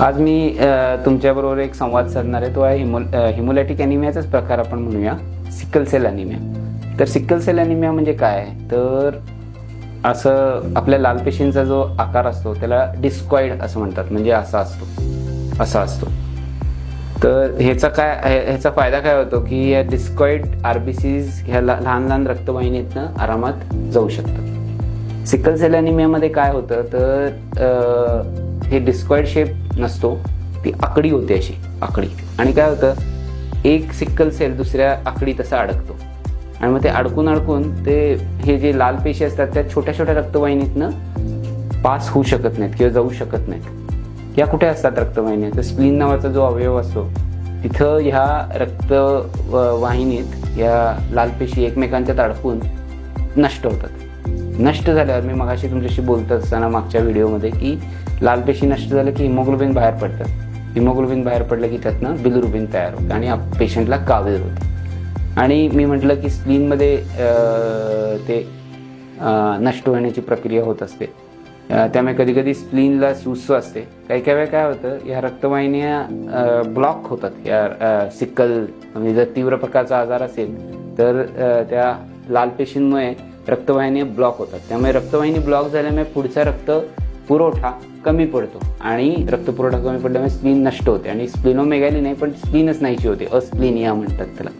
आज मी तुमच्याबरोबर एक संवाद साधणार आहे. तो आहे हिमो हिमोलॅटिक अॅनिमियाचाच प्रकार आपण म्हणूया. Sickle cell anaemia. तर सिकल सेल अॅनिमिया म्हणजे काय? आहे? तर असं आपल्या लाल पेशींचा जो आकार असतो त्याला डिस्कॉइड असं म्हणतात. म्हणजे असा असतो. असा असतो. तर ह्याचा काय ह्याचा फायदा काय होतो की या डिस्कॉइड आरबीसीज ह्या लहान लहान रक्तवाहिनीतनं आरामात जाऊ शकतात. सिकल सेल अॅनिमियामध्ये काय होतं? तर हे डिस्कॉइड शेप नसतो. ती आकडी होते अशी आकडी. आणि काय होतं? एक सिक्कल सेल दुसऱ्या आकडीत असा अडकतो. आणि मग ते अडकून अडकून ते हे जे लाल पेशी असतात त्या छोट्या छोट्या रक्तवाहिनीतनं पास होऊ शकत नाहीत किंवा जाऊ शकत नाहीत. या कुठे असतात रक्तवाहिन्या? तर स्प्लीन नावाचा जो अवयव असतो तिथं ह्या रक्त व- वाहिनीत या लाल पेशी एकमेकांच्यात अडकून नष्ट होतात. नष्ट झाल्यावर मी मगाशी तुमच्याशी बोलत असताना मागच्या व्हिडिओमध्ये की लाल पेशी नष्ट झालं की हिमोग्लोबिन बाहेर पडतं. हिमोग्लोबिन बाहेर पडलं की त्यातनं बिलरुबिन तयार होतं आणि पेशंटला कावीळ होते. आणि मी म्हटलं की स्प्लीनमध्ये ते नष्ट होण्याची प्रक्रिया होत असते. त्यामुळे कधी कधी स्प्लीनला सुस्व असते. काही काही वेळा काय होतं ह्या रक्तवाहिन्या ब्लॉक होतात. या सिक्कल म्हणजे जर तीव्र प्रकारचा आजार असेल तर त्या लाल पेशींमुळे रक्तवाहिन्या ब्लॉक होतात. त्यामुळे रक्तवाहिनी ब्लॉक झाल्यामुळे पुढचा रक्त पुरवठा कमी पडतो आणि रक्तपुरवठा कमी पडल्यामुळे स्प्लीन नष्ट होते आणि स्प्लिनोमेगॅली नाही पण स्प्लीनच नाहीची होते. अस्प्लिनिया म्हणतात त्याला.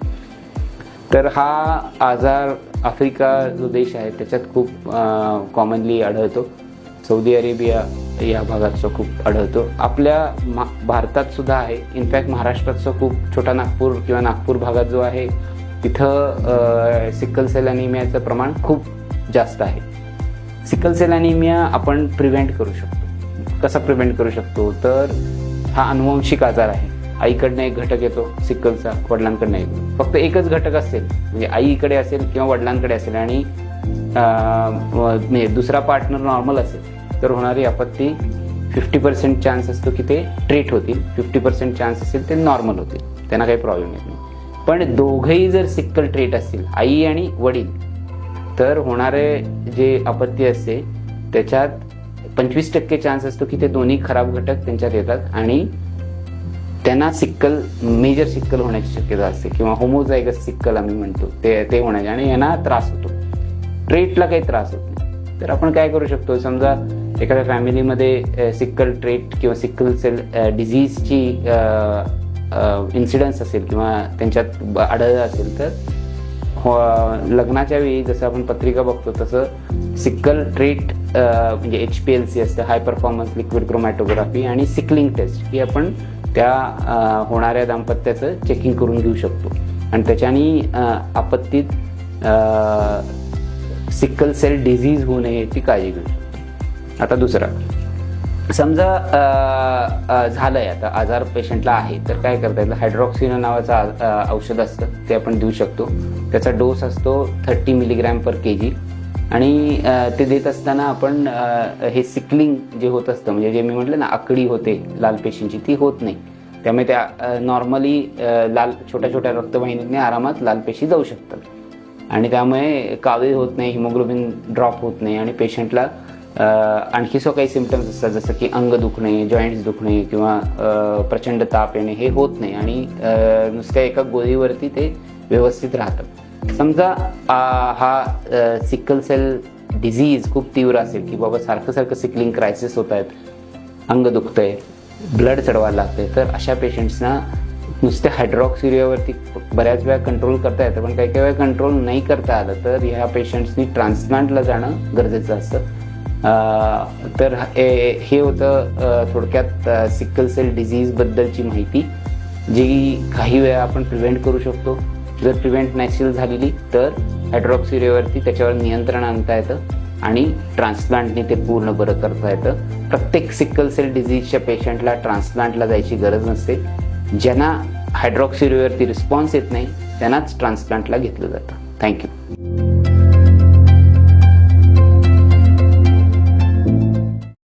तर हा आजार आफ्रिका जो देश आहे त्याच्यात खूप कॉमनली आढळतो. सौदी अरेबिया या भागातचा खूप आढळतो. आपल्या मा भारतात सुद्धा आहे इनफॅक्ट महाराष्ट्रातचा खूप छोटा नागपूर किंवा नागपूर भागात जो आहे तिथं सिक्कल सेल अनिमियाचं प्रमाण खूप जास्त आहे. सिकल सेल अनिमिया आपण प्रिव्हेंट करू शकतो. कसा प्रिव्हेंट करू शकतो? तर हा अनुवंशिक आजार आहे. आईकडनं एक घटक येतो सिकलचा वडिलांकडनं येतो फक्त एकच घटक असेल म्हणजे आईकडे असेल किंवा वडिलांकडे असेल आणि म्हणजे दुसरा पार्टनर नॉर्मल असेल तर होणारी आपत्ती फिफ्टी पर्सेंट चान्स असतो की ते ट्रीट होतील. फिफ्टी पर्सेंट चान्स असेल ते नॉर्मल होतील. त्यांना काही प्रॉब्लेम येत नाही. पण दोघंही जर सिक्कल ट्रीट असतील आई आणि वडील तर होणारे जे आपत्ती असते त्याच्यात पंचवीस टक्के चान्स असतो की ते दोन्ही खराब घटक त्यांच्यात येतात आणि त्यांना सिक्कल मेजर सिक्कल होण्याची शक्यता असते किंवा होमोजायगस सिक्कल आम्ही म्हणतो ते ते होण्याचे आणि यांना त्रास होतो. ट्रेटला काही त्रास होत नाही. तर आपण काय करू शकतो? समजा एखाद्या फॅमिलीमध्ये सिक्कल ट्रेट किंवा सिक्कल सेल डिझीजची इन्सिडन्स असेल किंवा त्यांच्यात आढळलं असेल तर हो- लग्नाच्या वेळी जसं आपण पत्रिका बघतो तसं सिक्कल ट्रीट म्हणजे एच पी एल सी असतं हाय परफॉर्मन्स लिक्विड क्रोमॅटोग्राफी आणि सिकलिंग टेस्ट ही आपण त्या होणाऱ्या दाम्पत्याचं चेकिंग करून घेऊ शकतो. आणि त्याच्यानी आपत्तीत सिक्कल सेल डिझीज होऊ नये याची काळजी घेऊ शकतो. आता दुसरा. समजा झालं आहे झालंय आता आजार पेशंटला आहे तर काय करता येईल? हायड्रॉक्सिनो नावाचं औषध असतं ते आपण देऊ शकतो. त्याचा डोस असतो थर्टी मिलीग्रॅम पर के जी आणि ते देत असताना आपण हे सिकलिंग जे होत असतं म्हणजे जे मी म्हटलं ना आकडी होते लाल पेशींची ती होत नाही. त्यामुळे त्या नॉर्मली लाल छोट्या छोट्या रक्तवाहिनीने आरामात लाल पेशी जाऊ शकतात. आणि त्यामुळे कावे होत नाही हिमोग्लोबिन ड्रॉप होत नाही आणि पेशंटला आणखी सो काही सिमटम्स असतात जसं की अंग दुखणे जॉईंट्स दुखणे किंवा प्रचंड ताप येणे हे होत नाही. आणि नुसत्या एका गोळीवरती ते व्यवस्थित राहतं. समजा हा सिकल सेल डिझीज खूप तीव्र असेल की बाबा सारखं सारखं सिकलिंग क्रायसिस होत आहेत अंग दुखतंय ब्लड चढवायला लागतंय तर अशा पेशंट्सना नुसत्या हायड्रॉक्सिरियावरती बऱ्याच वेळा कंट्रोल करता येतं. पण काही काही वेळा कंट्रोल नाही करता आलं तर ह्या पेशंट्सनी ट्रान्सप्लांटला जाणं गरजेचं असतं. तर हे हे होतं थोडक्यात सिकल सेल डिझीजबद्दलची माहिती जी काही वेळा आपण प्रिव्हेंट करू शकतो. जर प्रिव्हेंट नॅचरल झालेली तर हायड्रॉक्सिरेवरती त्याच्यावर नियंत्रण आणता येतं आणि ट्रान्सप्लांटने ते पूर्ण बरं करता येतं. प्रत्येक सिकल सेल डिझीजच्या पेशंटला ट्रान्सप्लांटला जायची गरज नसते. ज्यांना हायड्रॉक्सिरेवरती रिस्पॉन्स येत नाही त्यांनाच ट्रान्सप्लांटला घेतलं जातं. थँक्यू